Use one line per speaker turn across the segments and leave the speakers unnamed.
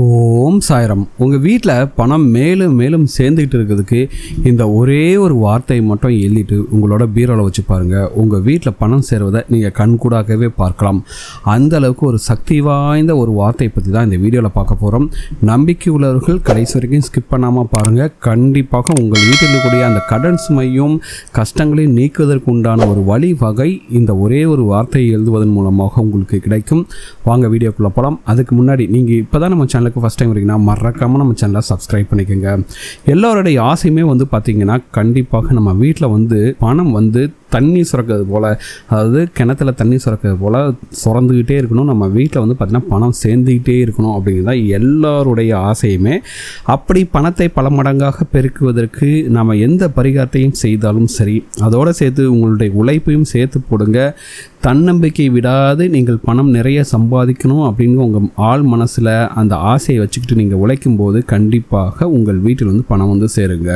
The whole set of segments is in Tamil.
ஓம் சாய்ரம். உங்கள் வீட்டில் பணம் மேலும் மேலும் சேர்ந்துக்கிட்டு இருக்கிறதுக்கு இந்த ஒரே ஒரு வார்த்தையை மட்டும் எழுதிட்டு உங்களோட பீரோவில் வச்சு பாருங்கள் உங்கள் வீட்டில் பணம் சேருவதை நீங்கள் கண்கூடாகவே பார்க்கலாம். அந்த அளவுக்கு ஒரு சக்தி வாய்ந்த ஒரு வார்த்தையை பற்றி தான் இந்த வீடியோவில் பார்க்க போகிறோம் நம்பிக்கை உள்ளவர்கள் கடைசி வரைக்கும் ஸ்கிப் பண்ணாமல் பாருங்கள் கண்டிப்பாக உங்கள் வீட்டில் இருக்கக்கூடிய அந்த கடன் சுமையும் கஷ்டங்களையும் நீக்குவதற்கு உண்டான ஒரு வழி வகை இந்த ஒரே ஒரு வார்த்தையை எழுதுவதன் மூலமாக உங்களுக்கு கிடைக்கும். வாங்க வீடியோக்குள்ளே போகலாம் அதுக்கு முன்னாடி நீங்கள் இப்போ தான் நம்ம சேனலுக்கு ஃபஸ்ட் டைம் வரீங்கன்னா மறக்காமல் நம்ம சேனலை சப்ஸ்கிரைப் பண்ணிக்கோங்க. எல்லோருடைய ஆசையுமே வந்து பார்த்திங்கன்னா கண்டிப்பாக நம்ம வீட்டில் வந்து பணம் வந்து தண்ணி சுரக்கிறது போல் அதாவது கிணத்துல தண்ணி சுரக்கிறது போல் சுரந்துக்கிட்டே இருக்கணும். நம்ம வீட்டில் வந்து பார்த்திங்கன்னா பணம் சேர்ந்துக்கிட்டே இருக்கணும் அப்படிங்கிறது தான் எல்லாருடைய ஆசையுமே. அப்படி பணத்தை பல மடங்காக பெருக்குவதற்கு நாம் எந்த பரிகாரத்தையும் செய்தாலும் சரி அதோடு சேர்த்து உங்களுடைய உழைப்பையும் சேர்த்து போடுங்க. தன்னம்பிக்கை விடாது நீங்கள் பணம் நிறைய சம்பாதிக்கணும் அப்படின்னு உங்கள் ஆள் மனசில் அந்த ஆசையை வச்சுக்கிட்டு நீங்கள் உழைக்கும் போது கண்டிப்பாக உங்கள் வீட்டில் வந்து பணம் வந்து சேருங்க.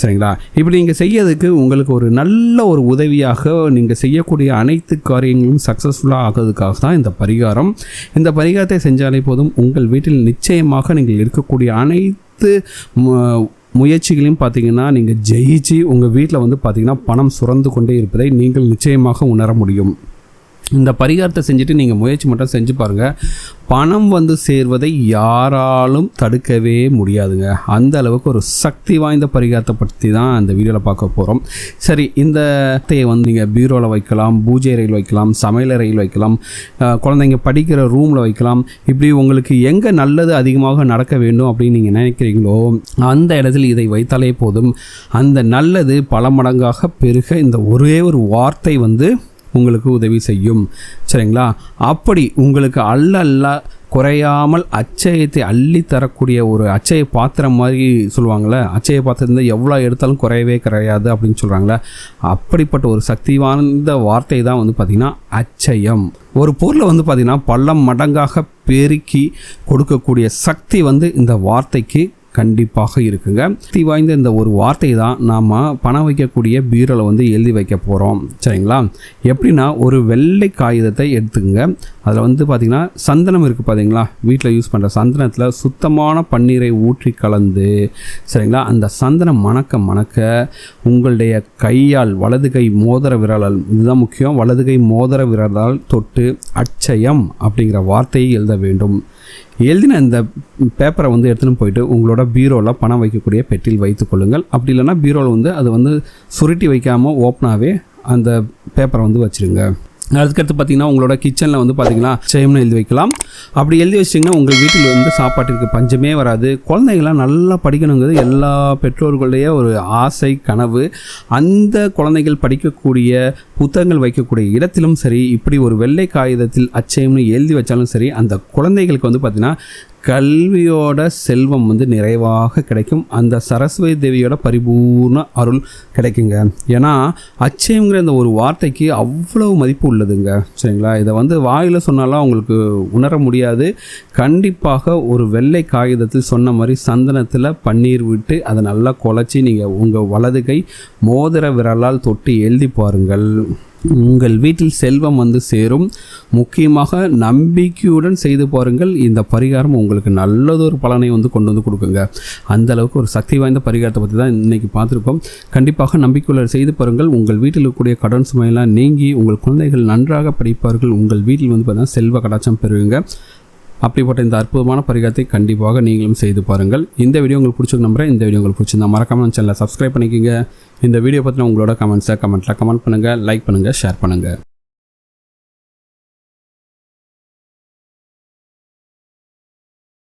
சரிங்களா? இப்படி நீங்கள் செய்யறதுக்கு உங்களுக்கு ஒரு நல்ல ஒரு உதவியாக நீங்கள் செய்யக்கூடிய அனைத்து காரியங்களும் சக்ஸஸ்ஃபுல்லாக ஆகிறதுக்காக தான் இந்த பரிகாரம். இந்த பரிகாரத்தை செஞ்சாலே போதும் உங்கள் வீட்டில் நிச்சயமாக நீங்கள் இருக்கக்கூடிய அனைத்து முயற்சிகளையும் பார்த்தீங்கன்னா நீங்கள் ஜெயிச்சு உங்கள் வீட்டில் வந்து பார்த்தீங்கன்னா பணம் சுரந்து கொண்டே இருப்பதை நீங்கள் நிச்சயமாக உணர முடியும். இந்த பரிகாரத்தை செஞ்சுட்டு நீங்கள் முயற்சி மட்டும் செஞ்சு பாருங்கள் பணம் வந்து சேர்வதை யாராலும் தடுக்கவே முடியாதுங்க. அந்த அளவுக்கு ஒரு சக்தி வாய்ந்த பரிகாரத்தை பற்றி தான் அந்த வீடியோவில் பார்க்க போகிறோம் சரி இந்த வந்து நீங்கள் பீரோவில் வைக்கலாம் பூஜை அறையில் வைக்கலாம் சமையல் அறையில் வைக்கலாம் குழந்தைங்க படிக்கிற ரூமில் வைக்கலாம். இப்படி உங்களுக்கு எங்கே நல்லது அதிகமாக நடக்க வேண்டும் அப்படின்னு நீங்கள் நினைக்கிறீங்களோ அந்த இடத்துல இதை வைத்தாலே போதும். அந்த நல்லது பல மடங்காக பெருக இந்த ஒரே ஒரு வார்த்தை வந்து உங்களுக்கு உதவி செய்யும். சரிங்களா? அப்படி உங்களுக்கு அல்ல அல்ல குறையாமல் அச்சயத்தை அள்ளி தரக்கூடிய ஒரு அச்சய பாத்திரம் மாதிரி சொல்லுவாங்கள்ல அச்சய பாத்திரம் எவ்வளோ எடுத்தாலும் குறையவே கிடையாது அப்படின்னு சொல்கிறாங்களே அப்படிப்பட்ட ஒரு சக்தி வாய்ந்த வார்த்தை தான் வந்து பார்த்திங்கன்னா அச்சயம். ஒரு பொருளை வந்து பார்த்திங்கன்னா பள்ளம் மடங்காக பெருக்கி கொடுக்கக்கூடிய சக்தி வந்து இந்த வார்த்தைக்கு கண்டிப்பாக இருக்குங்க. சக்தி வாய்ந்த இந்த ஒரு வார்த்தை தான் நாம் பணம் வைக்கக்கூடிய பீரோவில் வந்து எழுதி வைக்க போகிறோம் சரிங்களா? எப்படின்னா ஒரு வெள்ளை காகிதத்தை எடுத்துக்கங்க. அதில் வந்து பார்த்திங்கன்னா சந்தனம் இருக்குது பார்த்தீங்களா வீட்டில் யூஸ் பண்ணுற சந்தனத்தில் சுத்தமான பன்னீரை ஊற்றி கலந்து சரிங்களா? அந்த சந்தனம் மணக்க மணக்க உங்களுடைய கையால் வலது கை மோதிர விரலால் இதுதான் முக்கியம். வலது கை மோதிர விரலால் தொட்டு அச்சயம் அப்படிங்கிற வார்த்தையை எழுத வேண்டும். எழுதின இந்த பேப்பரை வந்து எடுத்துன்னு போயிட்டு உங்களோட பீரோவில் பணம் வைக்கக்கூடிய பெட்டில் வைத்து கொள்ளுங்கள். அப்படி இல்லைன்னா பீரோவில் வந்து அது வந்து சுருட்டி வைக்காமல் ஓப்பனாகவே அந்த பேப்பரை வந்து வச்சுருங்க. அதுக்கடுத்து பார்த்தீங்கன்னா உங்களோட கிச்சனில் வந்து பார்த்தீங்கன்னா செய்யம்னு எழுதி வைக்கலாம். அப்படி எழுதி வச்சிட்டிங்கன்னா உங்கள் வீட்டில் வந்து சாப்பாட்டிற்கு பஞ்சமே வராது. குழந்தைங்களாம் நல்லா படிக்கணுங்கிறது எல்லா பெற்றோர்களுடைய ஒரு ஆசை கனவு. அந்த குழந்தைகள் படிக்கக்கூடிய புத்தகங்கள் வைக்கக்கூடிய இடத்திலும் சரி இப்படி ஒரு வெள்ளை காகிதத்தில் அச்சயம்னு எழுதி வச்சாலும் சரி அந்த குழந்தைகளுக்கு வந்து பார்த்திங்கன்னா கல்வியோட செல்வம் வந்து நிறைவாக கிடைக்கும். அந்த சரஸ்வதி தேவியோட பரிபூர்ண அருள் கிடைக்குங்க. ஏன்னா அச்சயங்கிற இந்த ஒரு வார்த்தைக்கு அவ்வளவு மதிப்பு உள்ளதுங்க. சரிங்களா? இதை வந்து வாயில் சொன்னாலும் அவங்களுக்கு உணர முடியாது. கண்டிப்பாக ஒரு வெள்ளை காகிதத்தில் சொன்ன மாதிரி சந்தனத்தில் பன்னீர் விட்டு அதை நல்லா குழச்சி நீங்கள் உங்கள் வலது கை மோதிர விரலால் தொட்டு எழுதி பாருங்கள். உங்கள் வீட்டில் செல்வம் வந்து சேரும். முக்கியமாக நம்பிக்கையுடன் செய்து பாருங்கள். இந்த பரிகாரம் உங்களுக்கு நல்லதொரு பலனை வந்து கொண்டு வந்து கொடுக்குங்க. அந்த அளவுக்கு ஒரு சக்தி வாய்ந்த பரிகாரத்தை பற்றி தான் இன்றைக்கி பார்த்துருக்கோம். கண்டிப்பாக நம்பிக்கையுள்ள செய்து பாருங்கள். உங்கள் வீட்டில் இருக்கக்கூடிய கடன் சுமையெல்லாம் நீங்கி உங்கள் குழந்தைகள் நன்றாக படிப்பார்கள். உங்கள் வீட்டில் வந்து பார்த்தீங்கன்னா செல்வ கடாச்சம் பெறுவீங்க. அப்படிப்பட்ட இந்த அற்புதமான பரிகாரத்தை கண்டிப்பாக நீங்களும் செய்து பாருங்கள். இந்த வீடியோ உங்களுக்கு பிடிச்சிருக்க நம்புறேன். இந்த வீடியோ உங்களுக்கு பிடிச்சிருந்தா மறக்காமல் சேனலை சப்ஸ்கிரைப் பண்ணிக்கோங்க. இந்த வீடியோ பற்றின உங்களோட கமெண்ட்ஸை கமெண்ட்டில் கமெண்ட் பண்ணுங்கள் லைக் பண்ணுங்கள் ஷேர் பண்ணுங்கள்